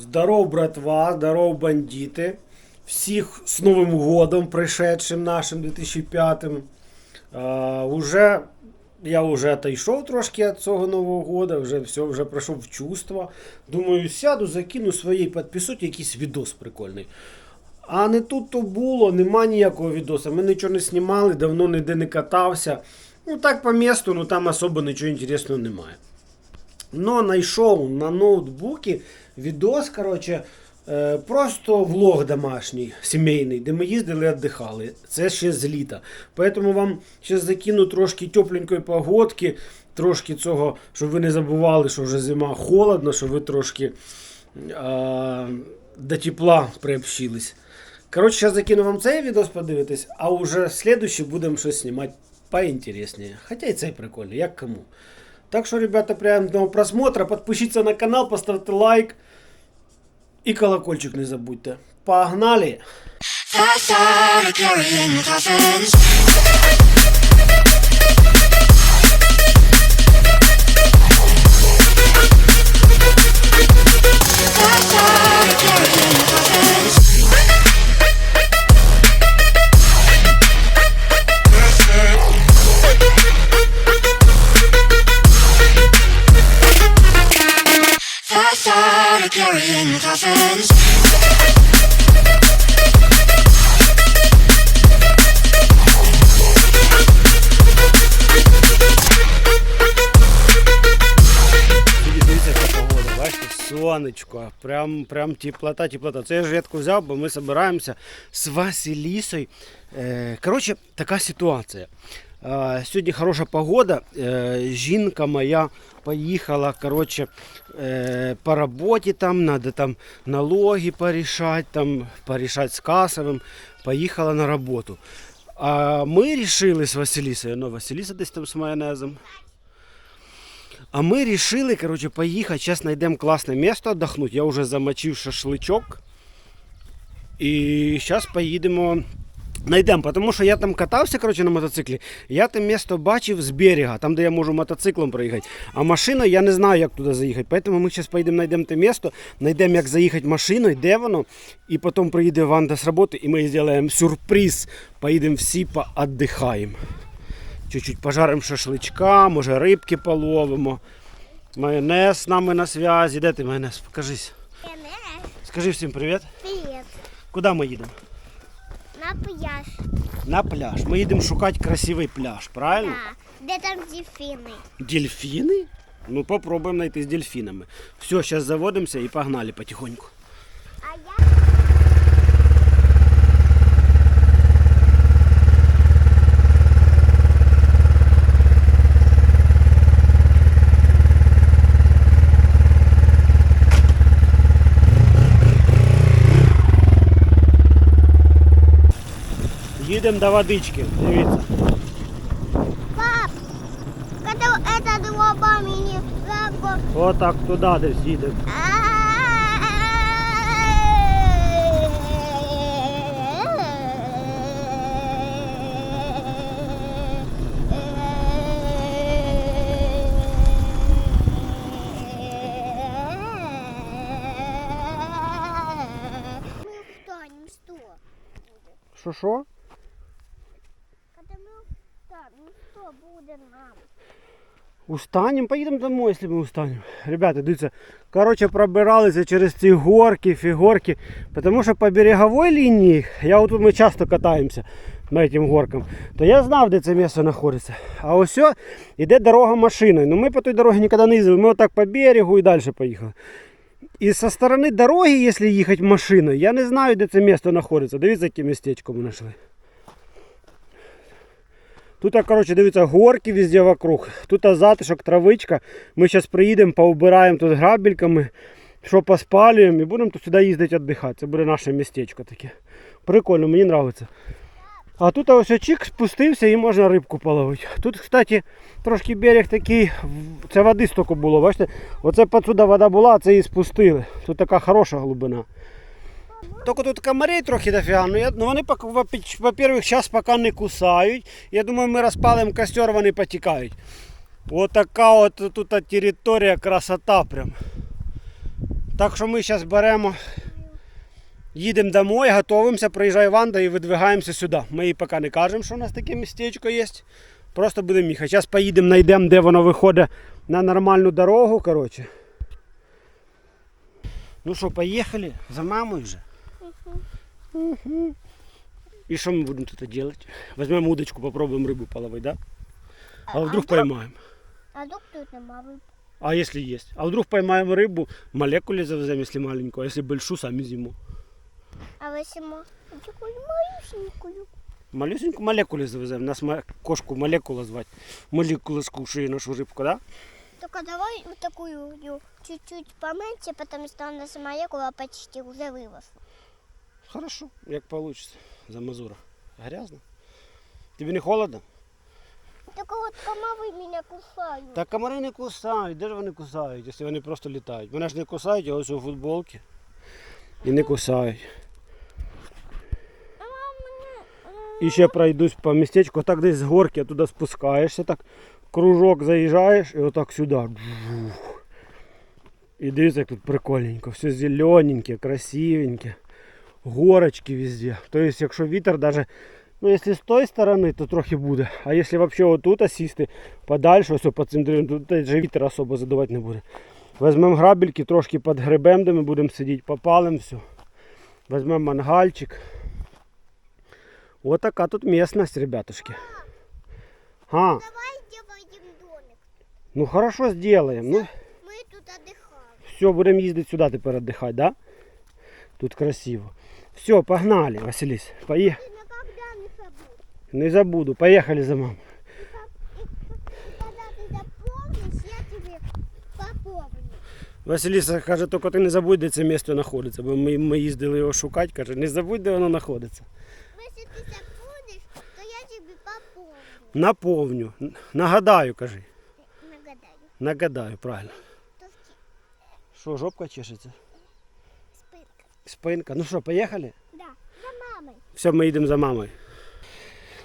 Здоров, братва, здоров, бандити. Всіх з Новим годом, пришедшим нашим 2005-м. А, уже, я вже отійшов трошки від цього Нового года, вже все, вже прийшов в чувство. Думаю, сяду, закину своїй підписуті якийсь відос прикольний. А не тут то було, нема ніякого відоса. Ми нічого не знімали, давно ніде не катався. Ну так по місту, ну там особо нічого інтересного немає. Но знайшов на ноутбуці відос, короче, е, просто влог домашній, сімейний, де ми їздили і віддихали. Це ще з літа. Поэтому вам зараз закину трошки тепленької погодки, трошки цього, щоб ви не забували, що вже зима холодно, щоб ви трошки а, до тепла приобщились. Коротше, зараз закину вам цей відос подивитись, а уже слідуючий будемо щось знімати поінтересніше. Хоча і цей прикольний, як кому. Так что, ребята, приятного просмотра. Подпишіться на канал, поставте лайк. І колокольчик не забудьте. Погнали! Сонечко, прям, прям теплота, теплота. Це я ж рідко взяв, бо ми збираємося з Василісою. Е, коротше, така ситуація. Е, сьогодні хороша погода. Е, жінка моя поїхала коротше, по роботі, там, треба там налоги порішати, там, порішати з касовим. Поїхала на роботу. А ми вирішили з Василісою, ну Василіса десь там з майонезом. А мы решили, короче, поехать. Сейчас найдем классное место отдохнуть. Я уже замочив шашлычок. І зараз поїдемо. Найдемо, тому що я там катався короче, на мотоциклі. Я те місто бачив з берега, там, де я можу мотоциклом проїхати. А машиною я не знаю, як туди заїхати. Тому ми зараз поїдемо, знайдемо те місто, знайдемо, як заїхати машиною, де воно. І потім приїде Ванда з роботи, і ми зробимо сюрприз. Поїдемо всі поотдихаємо. Чуть-чуть пожаримо шашличка, може рибки половимо. Майонез з нами на зв'язі. Де ти майонез? Покажись. Скажи всім привіт. Привет. Куди ми їдемо? На пляж. На пляж. Ми їдемо шукати красивий пляж, правильно? Да. Де там дельфіни? Дельфіни? Ну, попробуємо знайти з дельфінами. Все, зараз заводимося і погнали потихоньку. Їдемо до водички. Дивіться. Пап, когда это два мини лапо. Отак туди десь їдемо. Мы Устанем, поїдемо домой, якщо ми устанем. Ребята, дивіться, коротше, пробиралися через ці горки, фігорки. Тому що по береговій лінії, я от ми часто катаємося на цим горкам, то я знав, де це місце знаходиться. А ось о, іде дорога машиною. Ну ми по той дорозі ніколи не їздили. Ми отак по берегу і далі поїхали. І зі сторони дороги, якщо їхати машиною, я не знаю, де це місце знаходиться. Дивіться, яке містечко ми знайшли. Тут, коротше, дивіться, горки везде вокруг. Тут затишок, травичка. Ми зараз приїдемо, поубираємо тут грабельками, що поспалюємо і будемо тут сюди їздити віддихати. Це буде наше містечко таке. Прикольно, мені подобається. А тут ось чик спустився і можна рибку половити. Тут, кстати, трошки берег такий, це води стільки було, бачите? Оце подсюди вода була, а це і спустили. Тут така хороша глибина. Тільки тут комарей трохи дофіга, ну, я, ну вони, во-первых, зараз поки не кусають. Я думаю, ми розпалимо костер, вони потікають. Ось така от тут територія, красота прям. Так що ми зараз беремо, їдемо домой, готуємося, приїжджає Ванда і видвигаємося сюди. Ми їй поки не кажемо, що у нас таке містечко є. Просто будемо їхати. Зараз поїдемо, знайдемо, де воно виходить на нормальну дорогу. Коротше. Ну що, поїхали за мамою вже. Мгм. І що ми будемо тут робити? Візьмемо удочку, попробуємо рибу половити, да? А вдруг поймаємо. А вдруг тут нема риб? А если есть? А вдруг поймаем рыбу, молекуле завезем, если маленькую, а если большую, сами зиму. А ви симо такою малюсенькою. Малюсенькую молекуле завезем. Нас ма- кошку молекула звать. Молекула скушає нашу рыбку, да? Только давай вот такую ю, чуть-чуть поменьше, потому что у нас молекула почти уже выросла. Хорошо, як получится. За мазура. Грязно. Тебе не холодно? Только вот комары меня кусают. Та комари не кусають. Де ж вони кусають, якщо вони просто літають? Вони ж не кусають, а ось у футболці. І не кусають. І ще пройдусь по містечку, так десь з горки туди спускаєшся, так кружок заїжджаєш і отак сюди. І дивіться, як тут прикольненько. Все зелененьке, красивеньке. Горочки везде. Тобто, якщо вітер даже, ну якщо з тої сторони, то трохи буде. А якщо взагалі отут сісти подальше, ось по центрі, то тут же вітер особо задувати не буде. Візьмемо грабельки, трошки під грибем, де ми будемо сидіти, попалимо все. Візьмемо мангальчик. Вот така тут местность, ребятушки. А, Давай сделаем домик. ну хорошо сделаем. Ну, Мы тут отдыхаем. все, будемо їздити сюди тепер віддихати, да? Тут красиво. Все, погнали, Василіс. Поїхали. Ты никогда не забудешь. Не забуду. Поїхали за мамою. Когда ты запомнишь, я тебе попомню. Василіса каже, тільки ти не забудь, де це місце знаходиться, бо ми, ми їздили його шукати, каже, не забудь, де воно знаходиться. Если ты забудешь, то я тебе попомню. Наповню. Н- Нагадаю, кажи. Нагадаю. Нагадаю, правильно. Товки, Що, жопка чешеться? Спинка. Ну що, поїхали? Да, за мамой. Все, ми їдемо за мамою.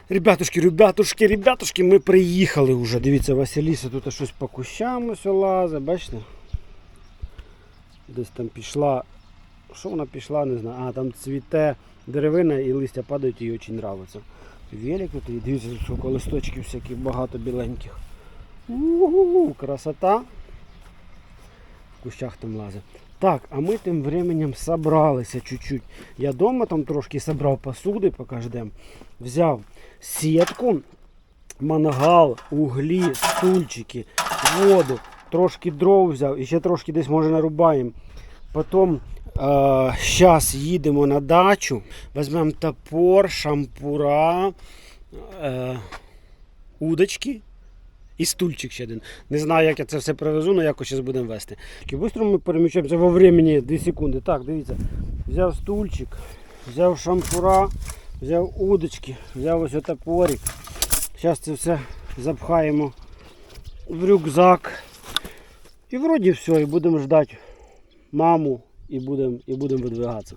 Ребятушки, ребятушки, ребятушки, ми приїхали вже. Дивіться, Василіса тут щось по кущам ось лазить, бачите? Десь там пішла. Що вона пішла, не знаю. А, там цвіте деревина і листя падають, їй дуже подобається. Велик тут, і дивіться, тут скільки листочків всяких багато біленьких. У-у-у, красота. В кущах там лазить. Так, а ми тим временем собралися чуть-чуть. Я дома там трошки собрав посуди, поки ждем. Взяв сітку, мангал, углі, стульчики, воду, трошки дров взяв і ще трошки десь може нарубаємо. Потім зараз їдемо на дачу, візьмемо топор, шампура, е, удочки і стульчик ще один. Не знаю, як я це все привезу, але якось зараз будемо вести. І швидко ми переміщаємося во времени 2 секунди. Так, дивіться. Взяв стульчик, взяв шампура, взяв удочки, взяв ось топорик. Зараз це все запхаємо в рюкзак. І вроді все, і будемо ждати маму і будемо і будемо видвигатися.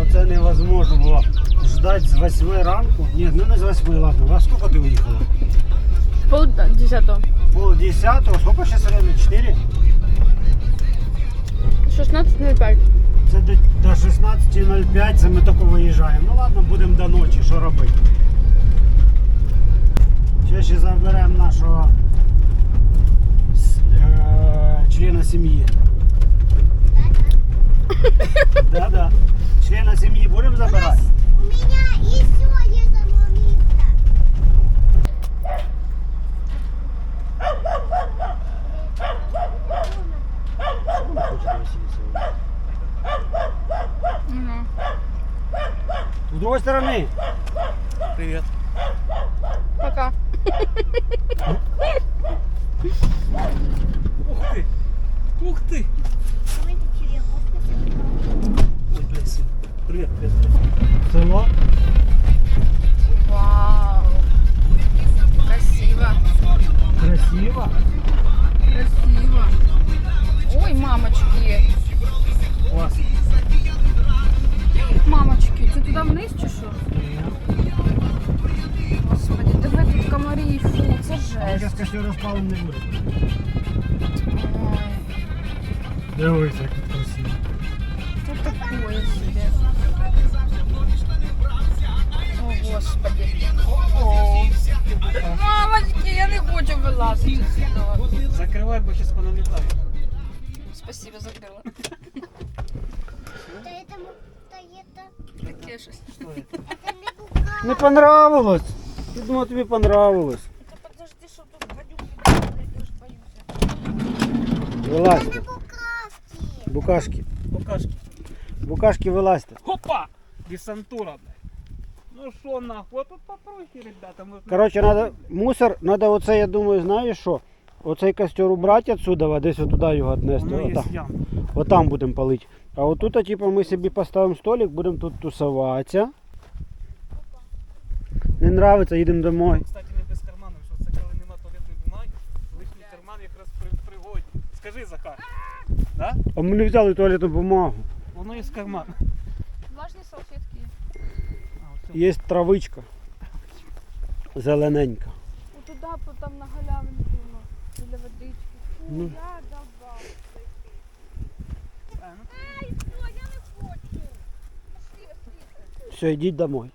Оце невозможно було ждати з 8 ранку. Ні, ну не з 8, ладно. Во сколько ти виїхала? Пол десятого. Пол десятого. Сколько сейчас время? 4? 16.05. Це до, до 16.05, це ми тільки виїжджаємо. Ну ладно, будемо до ночі, що робити. Ще ще заберемо нашого с- е, члена сім'ї. Да-да. Члена сім'ї будемо забирати? У меня еще место. С другой стороны. Привет. Пока. Таке щось. Не понравилось. Я думав, тобі понравилось. Та подожди, що тут гадюки, я ж боюся. Вилазьте. Букашки. Букашки. Букашки вилазьте. Хопа! Десантура, блядь. Ну що нахуй, а тут попроще, ребята. Ми... Коротше, надо, мусор, надо оце, я думаю, знаєш що? Оцей костер убрати отсюда, десь отуди його віднести. Воно є Отам. ям. Отам будемо палити. А отут, типу, ми собі поставимо столик, будемо тут тусуватися. Не нравиться, їдемо домой. Кстати, не без карманів, що це коли нема туалетної бумаги, лишній карман якраз при пригоді. Скажи, Захар. Да? А ми не взяли туалетну бумагу. Воно є з карману. Влажні салфетки. Є травичка. Зелененька. О, туди, там на галявинку, ну, біля водички. Фу, Ну. я давав. Ай, фу, я не хочу. Пошли, пошли. Все, йдіть домой.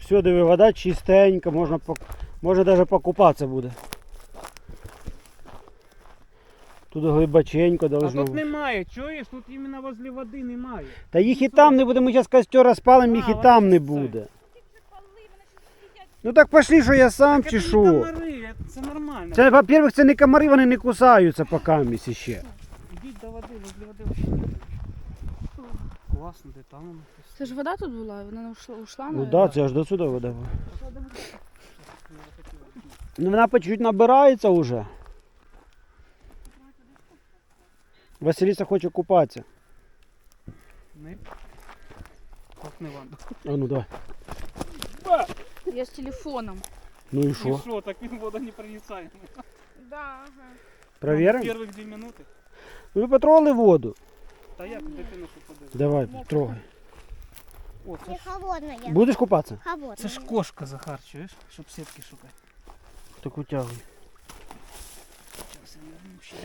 Все, диви, вода чистенька, можна, можна навіть покупатися буде. Тут глибоченько А тут немає, чуєш? Тут іменно возле води немає. Та їх і там не буде, ми зараз костер розпалимо, їх і там не буде. Ну так пошли, що я сам чи що. комари, це нормально. Це, во-первых, це не комари, вони не кусаються по камісь ще. Ідіть до води, возле води вообще не буде. Класно, де там воно. Це ж вода тут була, вона ушла, ушла Ну так, да, це аж до сюди вода. була. Ну вона по чуть набирається вже. Василіса хоче купатися. Не. Кохни ванду. А ну давай. Я з телефоном. Ну І що? що, так вода не. Да, ага. Провіримо? Перших дві минути. Ну ви потрогали воду. Та як дитину що подивиться? Давай, трогай. О, це Не ж, холодная. Будеш купатися? Холодная. це ж кошка, Захар, чуєш? Щоб сітки шукати. Так утягуй. Зараз я не ще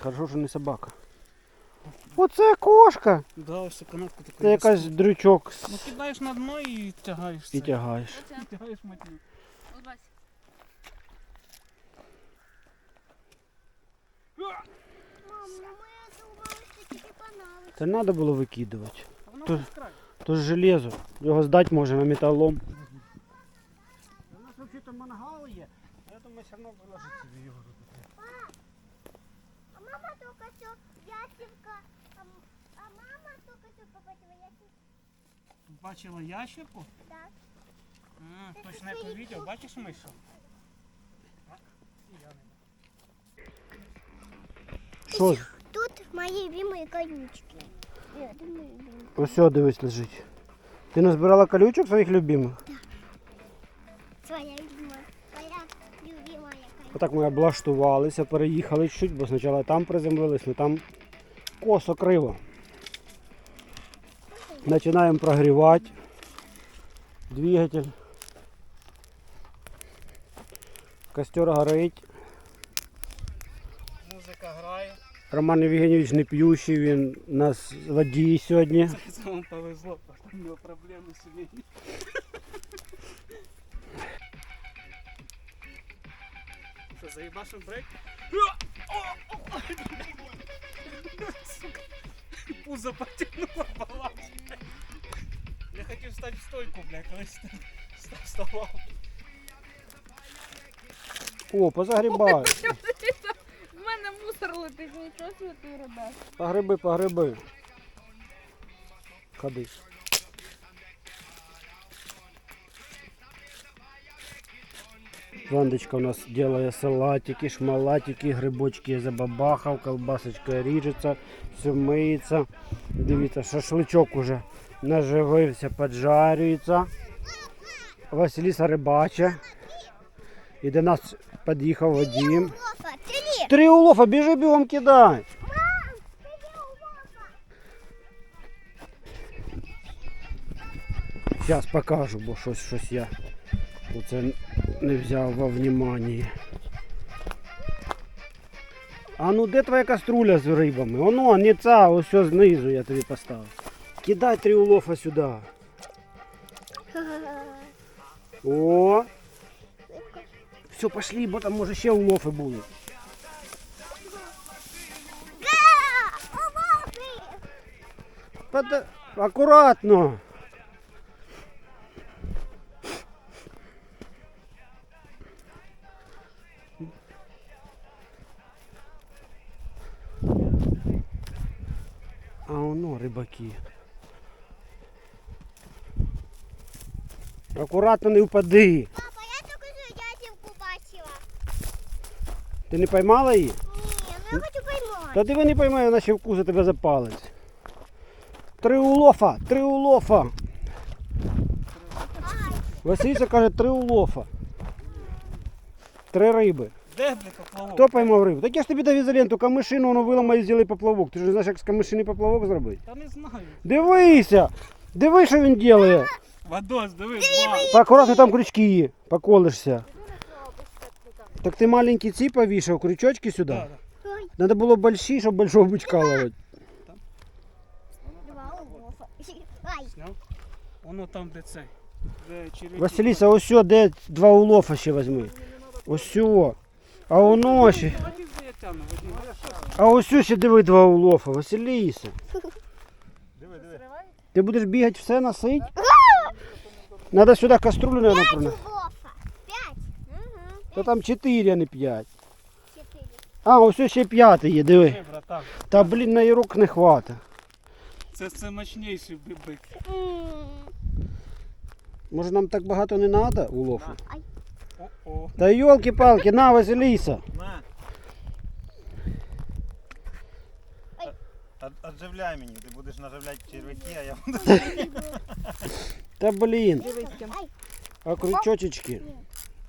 Хорошо, що не собака. Оце кошка. Да, ось цю канатку таку. Це якась дрючок Ну кидаєш на дно і тягаєш і це. тягаєш. І тягаєш матню. Мам, ну мы думали, что тебе. Це треба було викидувати. А воно Тут- без. То ж железо. Його здати може на металлом. У нас взагалі мангал є. Я думаю, все одно виложити собі його. А мама только что ясенка. А, м- а мама только что побачила ясенка. Бачила ящерку? Так. М, Точно як у відео, бачиш мишу? А? І я не. Що ж? Тут мои любимые колючки. Это мои любимые. Ось сюди дивись лежить. Ти назбирала колючок своїх любимих? Своя любимая. Твоя любимая колючка. Отак ми облаштувалися, переїхали чуть, бо спочатку там приземлились, але там косо криво. Починаємо прогрівати двигатель. Костер горить. Музика грає. Роман Євгенійович не п'ющий, він нас водій сьогодні. Це, вам повезло, тому що у нього проблеми з. Що, заїбашив брейк? Сука, пузо потягнуло баланс. Я хотів стати в стойку, бля, колись ст- вставав. О, позагрібай. В мене мусор летить, нічого собі ти робиш. Погреби, погреби. Ходи. Вандочка у нас делает салатики, шмалатики, грибочки забабахав, колбасочка ріжеться, все миється. Дивіться, шашличок уже наживився, поджарюється. Василіса рибаче. І до нас під'їхав Вадим. Лофа, три. Три улова, біжи бігом кидай. Зараз покажу, бо щось, щось я Оце не взяв во внимание. А ну де твоя каструля з рибами? Оно, не ця, ось ось знизу я тобі поставив. Кидай три улофа сюди. О! Все, пошли, бо там може ще улофи будуть. Пода... Акуратно. А воно рибаки. Акуратно не впади. Папа, я тільки що дядівку бачила. Ти не поймала її? Ні, ну я хочу поймати. Та диви не поймай, вона ще вкуса тебе за палець. Три улофа, три улофа. Васильця каже, три улофа. Три риби. Де, поплавок? Хто поймав рибу? Так я ж тобі дав ізоленту, камишину, воно виламає і зробив поплавок. Ти ж не знаєш, як з камишини поплавок зробити? Та не знаю. Дивися! Диви, що він робить. Вадос, дивись, два. Акуратно там крючки є, поколишся. Так ти маленький ці повішав, крючочки сюди. Надо було больші, щоб большого бичка ловити. два улофа. Ай, Сняв? Воно там, де цей. Де червяки. Василіса, ось сюди, де два улофа ще візьми. Ось. А воно ще. Що? А ось сюди ще диви два улофа. Василіса. Диви, диви. Ти будеш бігати все носить? Надо сюди каструлю, наверное, п'ять принести. улофа. П'ять. Угу. Та там чотири, а не п'ять. Чотири. А, ось ще п'ятий є, диви. Братан. Та блін, на її рук не хватить. Це, це мощніший би- бик. М. Може нам так багато не треба улофу? О-о. Та йолки-палки, на, Василіса. На. От- Отживляй мені, ти будеш наживляти червяки, а я буду. Та блін. Ай, А крючочечки.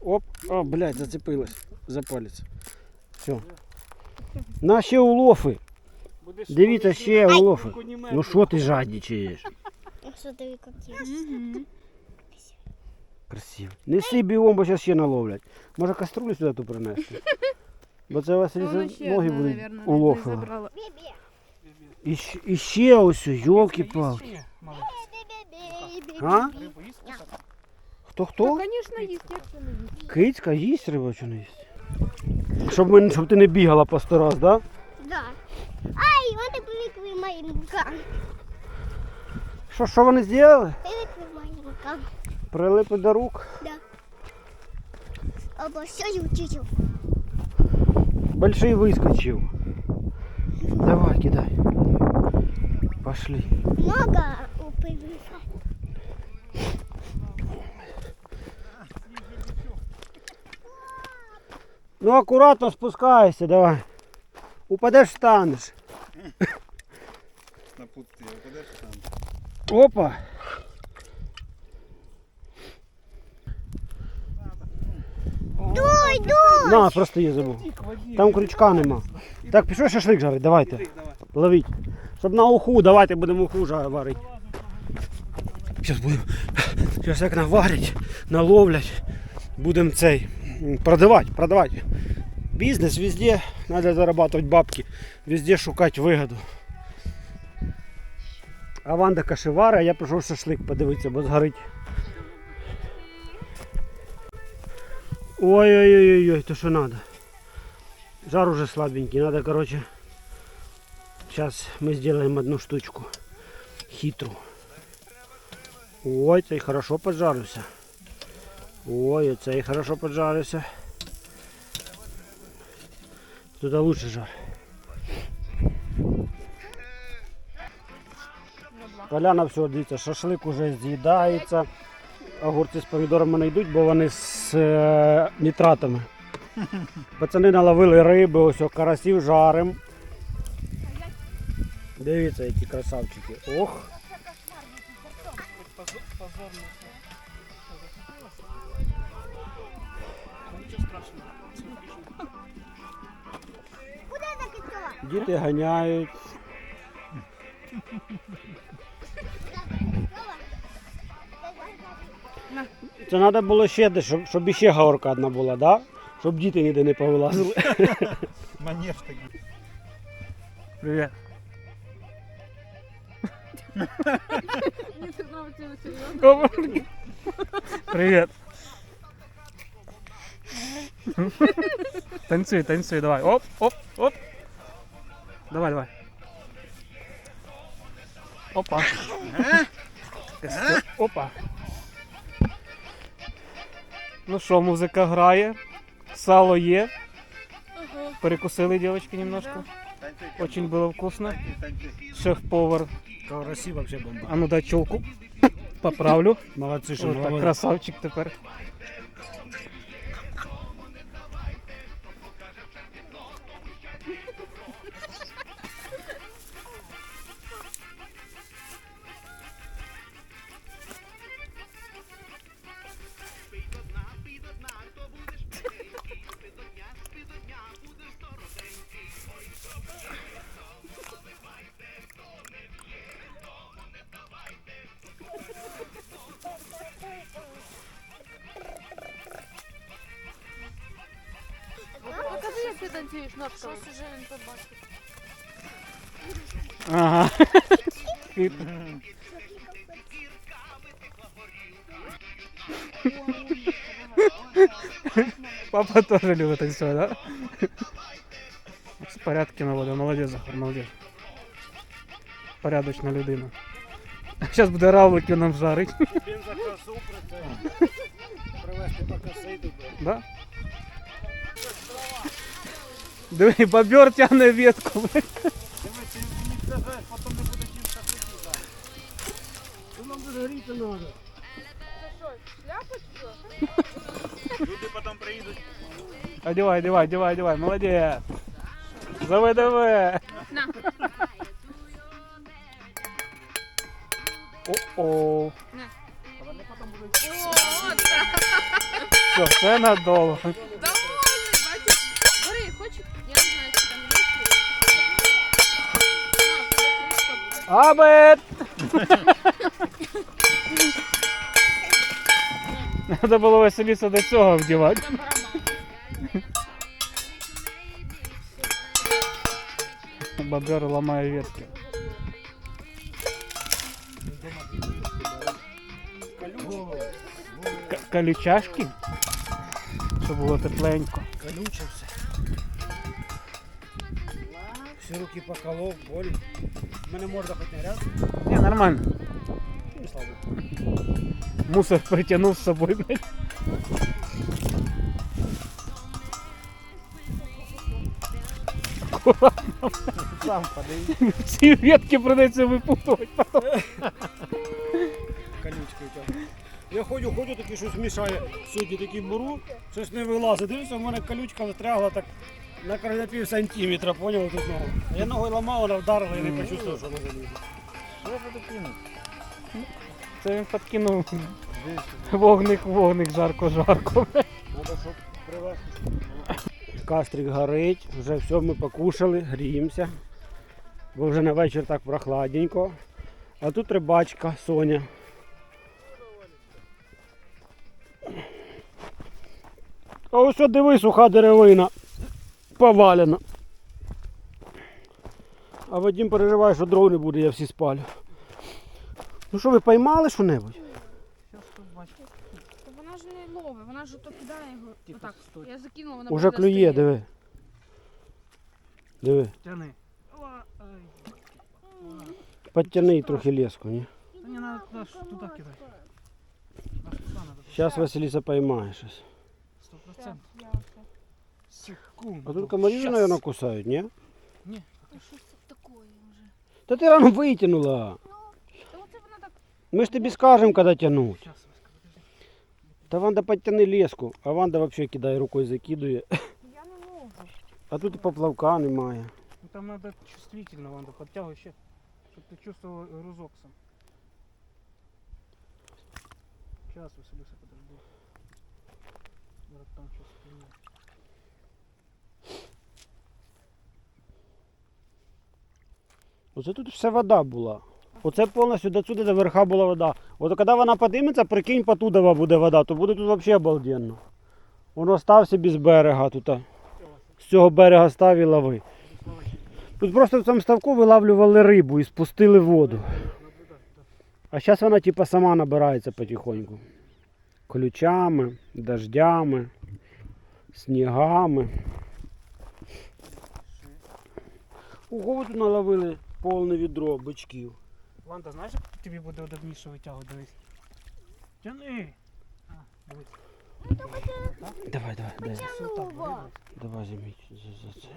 Оп, а, блядь, зацепилась за палець. Все. На ще улофи. Дивіться, ще. Конімер. Ну що ти жадничаєш? Красиво. Неси бігом, бо зараз ще наловлять. Може каструлю сюди ту принести? Бо це Василіса ноги будуть улофи. Бібі. І, і ще ось. А? Їсть кусати? Хто хто? Звісно, їсть, як це не їсть. Кицька їсть риба чи не їсть? Щоб, ми, щоб ти не бігала по сто раз, да? Да. Ай, вони привикли моїм рукам. Що, що вони зробили? Привикли моїм рукам. Прилипли до рук. Да. Або все, чуть-чуть. Большой выскочил. Давай, кидай. Пошли. Много упивів. Ну аккуратно спускайся, давай. Упадешь, встанешь. Напутствие, подаш там. Опа. Дуй, дуй! На, просто я забув. Там крючка нема. Так, пішов шашлик жарить, давайте. Ловіть. Щоб на уху, давайте будемо уху жа- варити. Зараз будемо. Зараз як наварять, наловлять. Будемо цей продавати, продавати. Бізнес везде, треба зарабатывать бабки, везде шукати вигоду. А Ванда кашевара, я прийшов шашлик подивитися, бо згорить. Ой-ой-ой, то що треба. Жар уже слабенький, надо, короче, сейчас мы сделаем одну штучку хитрую. Ой, цей хорошо поджарився. Ой, цей хорошо поджарився. Туди лучше жар. Коляна все, дивіться, шашлик уже з'їдається. Огурці з помідорами не йдуть, бо вони з е, нітратами. Пацани наловили риби, ось карасів жарим. Дивіться, які красавчики. Ох. Діти ганяють. Це треба було ще десь, щоб, щоб іще гаорка одна була, да? Щоб діти ніде не повилазили. Манеж такий. Привіт. Привіт. Танцюй, танцюй, давай. Оп, оп, оп. Давай, давай. Опа. Опа. Ну що, музика грає, сало є. Перекусили девочки немножко. Очень было вкусно. Шеф-повар. Карасі вообще бомба. А ну дай чулку. Поправлю. Молодці, що Ось так, красавчик тепер. Ти танцюєш ножками. Щось уже він побачив. Ага. Папа тоже любит танцевать, да? В порядке наводить, молодець, Захар, молодець. Порядочна людина. Зараз буде равликів нам жарить. Він за красу про це. Привезти покоси тут. Да? Диви, бобер тягне ветку. блядь. Потім не буде чим шашлики Що нам буде гріти треба? Це що, шляпа чи що? Люди потім приїдуть. Одевай, одевай, одевай, одевай, молодец. Давай, давай. На. О-о. О, Все, це надовго. Абет! Надо було Василіса до цього вдівати. Там барабан. Бобер ламає ветки. К- Колючашки? Щоб було тепленько. Колюче все. Всі руки поколов, боль. У мене морда хоч не ряд. Не, нормально. Ну, слава Богу. Мусор притягнув з собою, блядь. Аккуратно. Сам подивись. Ці ветки придеться випутувати. Колючкою тягне. Я ходю, ходю, такий щось мішає. Сьогодні такий беру, щось не вилазить. Дивлюся, в мене колючка застрягла так на на пів сантиметра, поняв тут ногу. Я ногою ламав, вона вдарила і не почувствував, що вона залізла. Що я буду? Це він підкинув вогник, вогник, жарко, жарко. Надо, щоб привезти. Кастрик горить, вже все ми покушали, гріємося. Бо вже на вечір так прохладненько. А тут рибачка Соня. А ось що диви, суха деревина. Повалена. А Вадим переживає, що дров не буде, я всі спалю. Ну що, ви поймали що-небудь? Та Вона ж не ловить, вона ж то кидає його. Отак. Я закинула, вона Уже клює, стояти. диви. Диви. Тяни. Подтяни трохи леску, ні? Та не надо туди, кидай. Зараз Василіса поймає щось. Сто процентів. Оце. А Секунду. тут комарі, мабуть, кусають, ні? Та щось це таке вже. Та ти рано витягнула. Та оце вона так. Ми ж тобі скажемо, коли тягнуть. Сейчас, Васька, подожди. Та Ванда підтяни леску, а Ванда взагалі кидає рукою закидує. Я не можу. А тут і поплавка немає. Ну там надо чувствительно, Ванда, подтягивай ще, щоб ти чувствовал грузок сам. Сейчас, Василиса, подожди. Может там что-то Оце тут вся вода була. Оце повністю до сюди до верха була вода. От коли вона підніметься, прикинь, потудова буде вода, то буде тут взагалі обалденно. Воно стався без берега тут. З цього берега став і лови. Тут просто в цьому ставку вилавлювали рибу і спустили воду. А зараз вона типа сама набирається потихоньку. Ключами, дождями, снігами. Ого, тут наловили повне відро бичків. Ванда, знаєш, як тобі буде удобніше витягувати, дивись. Тяни! А, дивись. Давай, давай, дай. Тянула. Давай заміть за, за це.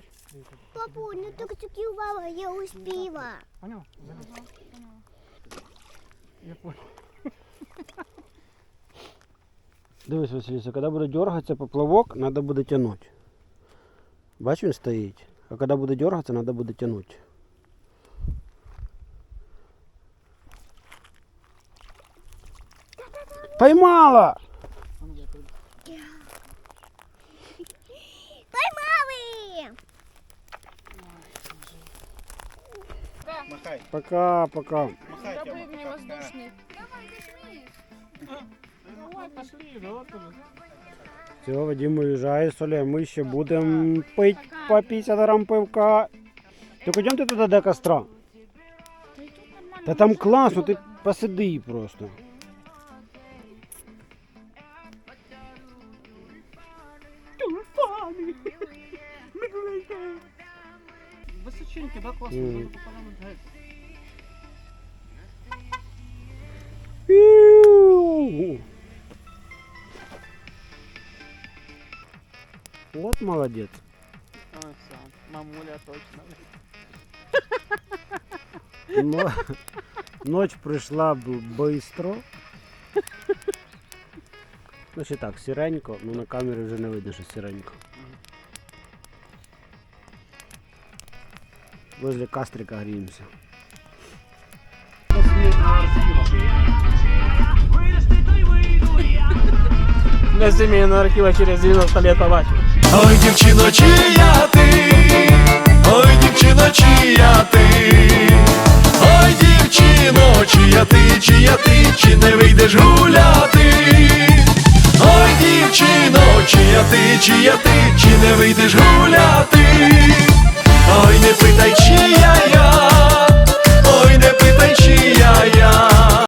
Папу, ну так цуківала, я успіла. Понял? Я понял. Дивись, Василіса, коли буде дергатися поплавок, треба буде тягнути. Бачиш, він стоїть. А коли буде дергатися, треба буде тягнути. Поймала! Поймали! Махай, Пока, пока. махай, Тёма, Добрый мне пока. воздушный. Давай, пошли, давай тоже. Все, Вадим уїжджає, Соля, ми ще будемо пити по 50 грам пивка. Так йдемте туди до костра. Та там класно, ти посиди просто. Вот молодец. Ой, всё, мамуля точно. Но... Ночь прийшла швидко. Ну ще так, сіренько, ну на камері вже не видно, що сіренько. Возле кастрика гріємося. Для семейного архива через 90 лет побачив. Ой, дівчино, чия ти, ой, дівчино, чия ти, ой, дівчино, чия ти, чия ти, чи не вийдеш гуляти? Ой, дівчино, чия ти, чия ти, чи не вийдеш гуляти? Ой, не питай, чия я, ой, не питай, чия я,